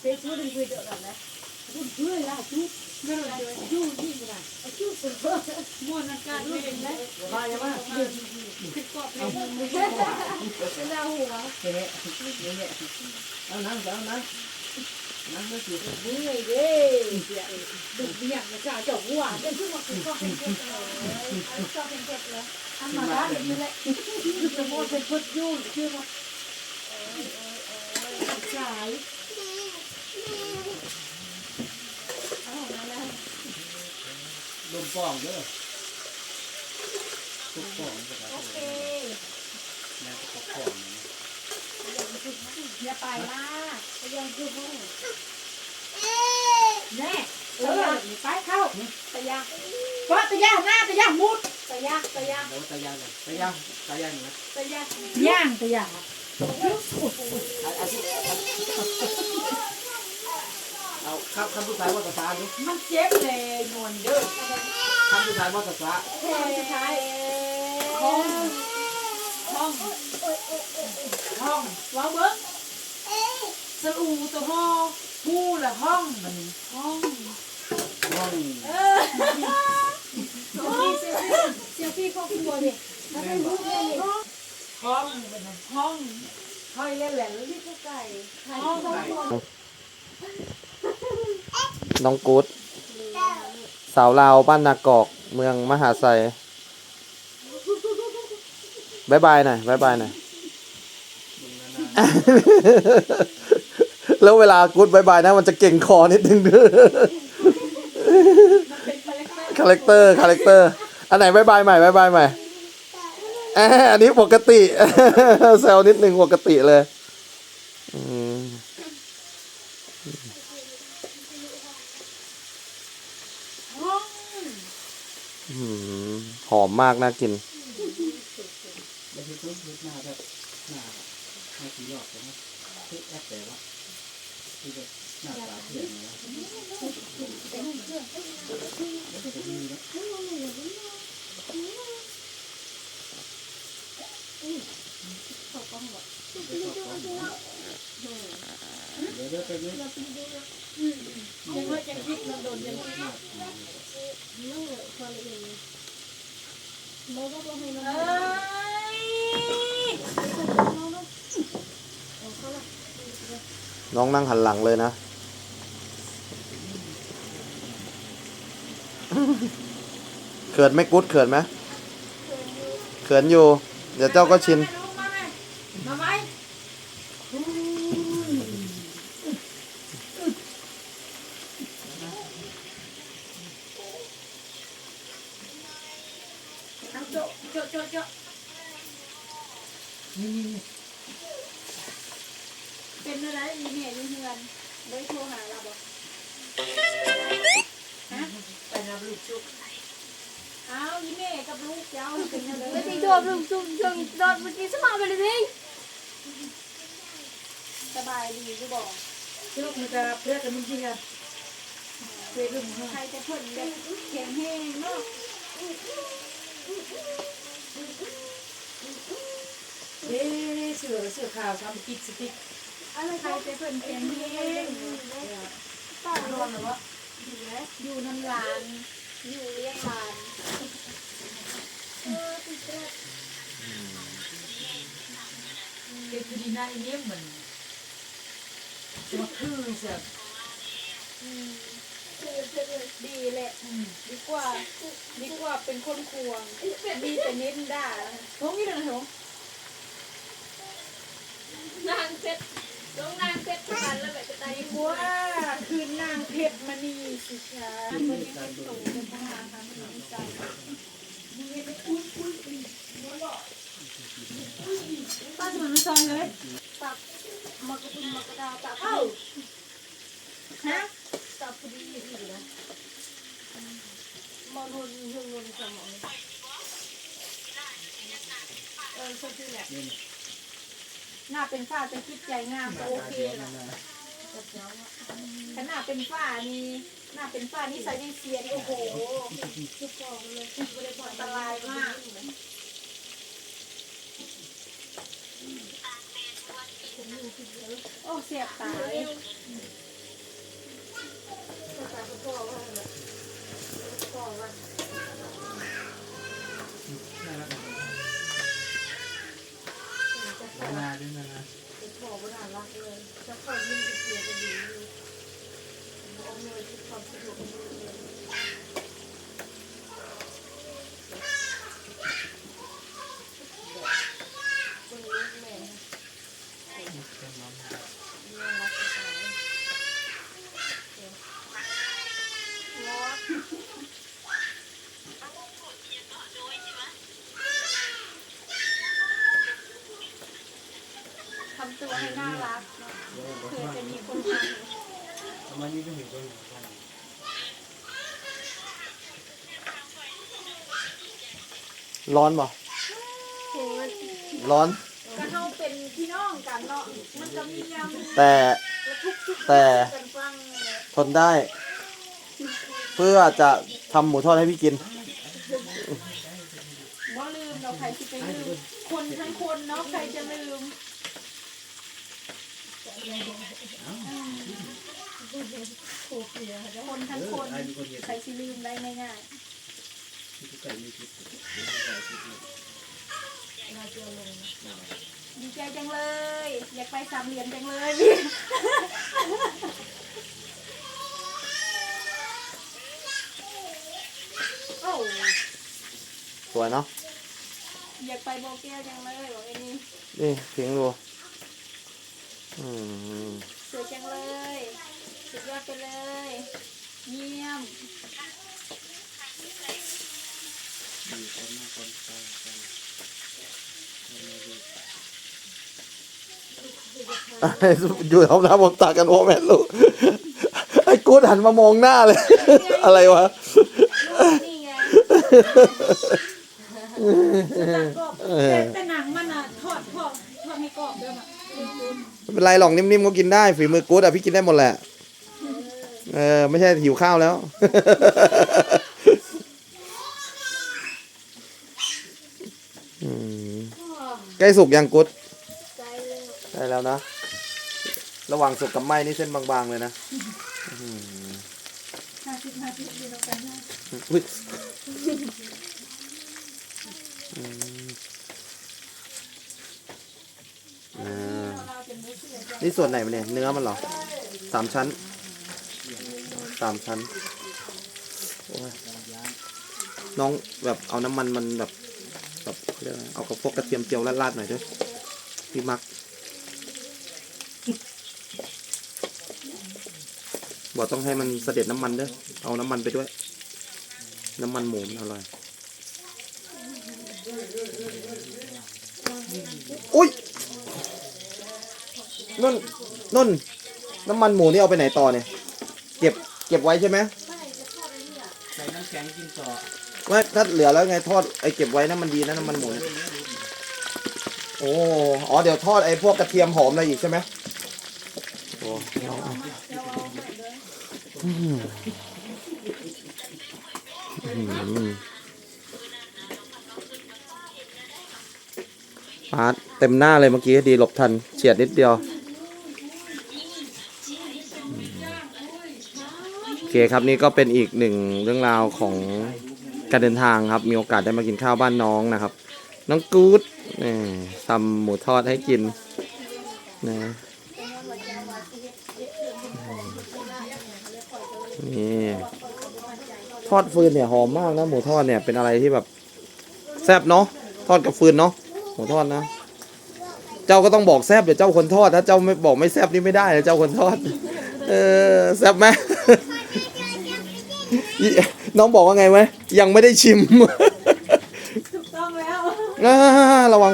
เป็นชู้ดึงคุยเดือดกันนะดูด้วยล่ะชู้ไม่รู้เลยชู้ยิ่งกว่าชู้สุดม่วนอากาศไม่เห็นเลยมาอย่ามาคิดกรอบเลยเป็นดาวหัวเลมป้องเด้อทุกป้องก็ได้โอเคแล้วก็ป้องอย่าไปล่ะไปยังคือห้องแน่ตะยางไปเข้าตะยางเพราะตะยางหน้าตะยางมุดตะยางตะยางแล้วตายางตายางตายางนะตะยางย่างตัวอย่าง เอาครับคำผู้ายว่าภาษาดิมันเจ็บเลยนวลเด้อคำผู้ายว่าภาษาค่สุดท้ายห้องห้องห้องว้าวเบิ้งสอูตัวห้องหูละห้องมันห้องห้องเออเซลฟี่เซลฟี่เซลฟี่ครอบครัวดิแล้วไม่รู้เลยห้องเป็นห้องห้อยเล่นแหละแล้วที่ผู้ไก่ห้องครอบครัว น้องกู๊ดสาวลาวบ้านนากอก เมืองมหาไซบายบายหน่อยบายบายหน่อยแล้วเวลากู๊ดบายบายนะ มันจะเก่งคอนิดนึงคาแรคเตอร์คาแรคเตอร์อันไหนบายบายใหม่บายบายใหม่แอะอันนี้ปกติแซวนิดนึงปกติเลย อืม ห้อง อืม หอมมากน่ากินแล้วที่ต้นหน้าแบบหน้าหน้าสีหลอกนะที่แอปแต่ว่าที่แบบหน้าตาเปลี่ยนนะเดี๋ยวเดี๋ยวไป นี่ยังว่าจะคิดมันโดนยังคิดเอ้ยน้องนั่งหันหลังเลยนะเขินไหม่กุ๊ดเขินไหมเขินอยู่ เดี๋ยวเจ้าก็ชิน มาไหมมาไหมเอาโจะโจะโจะโจะ นี่นี่นี่ เป็นอะไรอีเมลอยู่เฮือนได้โทรหาเราบอกไปรับลูกชุบอ้าวอีเมลกับลูกเจ้าเป็นอะไรไม่ติดตัวลุงซุ่มซุ่มโดนเมื่อกี้สมองไปเลยพี่สบายดีกูบอกชุบมันจะเพื่อกันมึงจริงอะเพื่อกันมึงใครจะเพิ่นแบบแข็งแห้งเนาะเอ๊ะเสือเสือขาวทำกิ๊กสติ๊ก อะไรใครจะเพิ่นแข็งแห้งป้าร้อนหรือวะอยู่ไหมอยู่น้ำลานอยู่เลี้ยงลานเด็กดีน่าเยี่ยมเหมือนมาคือเสือดีแหละดีกว่าดีกว่าเป็นคนควงดีแต่เน้นด่าท้องนี่เลยนะท้องนางเซ็ต ลงนางเซ็ตกันแล้วแบบจะตายดีกว่าคือนางเพชรมณีสิคะเพิ่นยังเป็นตู่เป็นทหารทำหนังใจป้าสมันไม่ซอยเลยตับมากระตุ้นมากระดาตับเอ้าฮะตับพอดีอยู่นะมอนุนยุงนุนสมองเออใช่ที่แหละ หน้าเป็นฝ้าเป็นคิดใจงามก็โอเคละขนาดเป็นฝ้านี่หน้าเป็นฝ้านี่ใส่ในเสียนโอ้โหทุกของเลยบริบทอันตรายมากโอ้เสียบตาย ทำ ตัวให้น่ารักเนาะเพื่อจะมีคนทำทำไมนี่ก็เห็นคนอยู่กันร้อนป่ร้อน ก็เฮาเป็นพี่น้องกันเนาะ มันก็มียามแต่แต่ทนได้ เพื่อจะทำหมูทอดให้พี่กินบ่ลืมเราใครที่ไปลืมคนทั้งคนเนาะใครจะลืม คนทั้งคนไอ้มีคนเห็นใครสิลืมได้ง่ายที่ไก่มีพิษเดี๋ยวไก่พิษเนี่ยๆดีใจจังเลย อยากไปสามเหลี่ยมจังเลยโอ้สวยเนาะอยากไปโบเกียวจังเลยบอกไอ้นี่นี่ทิ้งดูอืม สวยจังเลย สุดยอดไปเลย เยี่ยมมีคนหน้าคนตายกันอยู่ท้องน้ำผมตากันโอ้แม่ลูก ไอ้กูหันมามองหน้าเลย อะไรวะ นี่ไง แต่แต่หนังมันอะทอดทอดทอดให้กรอบด้วยอะ ไม่ เป็นไรหรอกนิ่มๆก็กินได้ฝีมือกูดอะพี่กินได้หมดแหละ เออ ไม่ใช่หิวข้าวแล้วอืมใกล้สุกยังกุดใจเลยได้แล้วนะ ระหว่างสุกกับไหม้นี่เส้นบางๆเลยนะอื้อหือห้าสิบห้าสิบดีแล้วกันนะ อุ๊ยอืมอ่า เราเป็นมือเสือ นี่ส่วนไหนมันเนี่ยเนื้อมันเหรอสามชั้นสามชั้นน้องแบบเอาน้ำมันมันแบบแบบเรียกอะไรเอากับพวกกระเทียมเจียวราดๆหน่อยด้วยพี่มักบอกต้องให้มันเสด็จน้ำมันด้วยเอาน้ำมันไปด้วย น้ำมันหมูมันอร่อยอุ้ย นุ่นนุ่น น้ำมันหมูนี่เอาไปไหนต่อเนี่ย เก็บเก็บไว้ใช่ไหมใส่น้ำแข็งกินต่อไม่ถ้าเหลือแล้วไงทอดไอ้เก็บไว้นะมันดีนะน้ำมันหมูเนี่ยโอ้อ๋อเดี๋ยวทอดไอ้พวกกระเทียมหอมอะไรอีกใช่ไหมโอ้เอาเอาอืมอืมปาดเต็มหน้าเลยเมื่อกี้ดีหลบทันเฉียดนิดเดียว เคครับนี่ก็เป็นอีกหนึ่งเรื่องราวของการเดินทางครับ มีโอกาสได้มากินข้าวบ้านน้องนะครับ น้องกู๊ดนี่ทำหมูทอดให้กินนะนี่ทอดฟืนเนี่ยหอมมากนะหมูทอดเนี่ยเป็นอะไรที่แบบแซ่บเนาะทอดกับฟืนเนาะหมูทอดนะ เจ้าก็ต้องบอกแซ่บเดี๋ยวเจ้าคนทอดถ้าเจ้าไม่บอกไม่แซ่บนี่ไม่ได้นะเจ้าคนทอด เออแซ่บไหม น้องบอกว่าไงไหมยังไม่ได้ชิม ถูกต้องแล้ว อ่าระวัง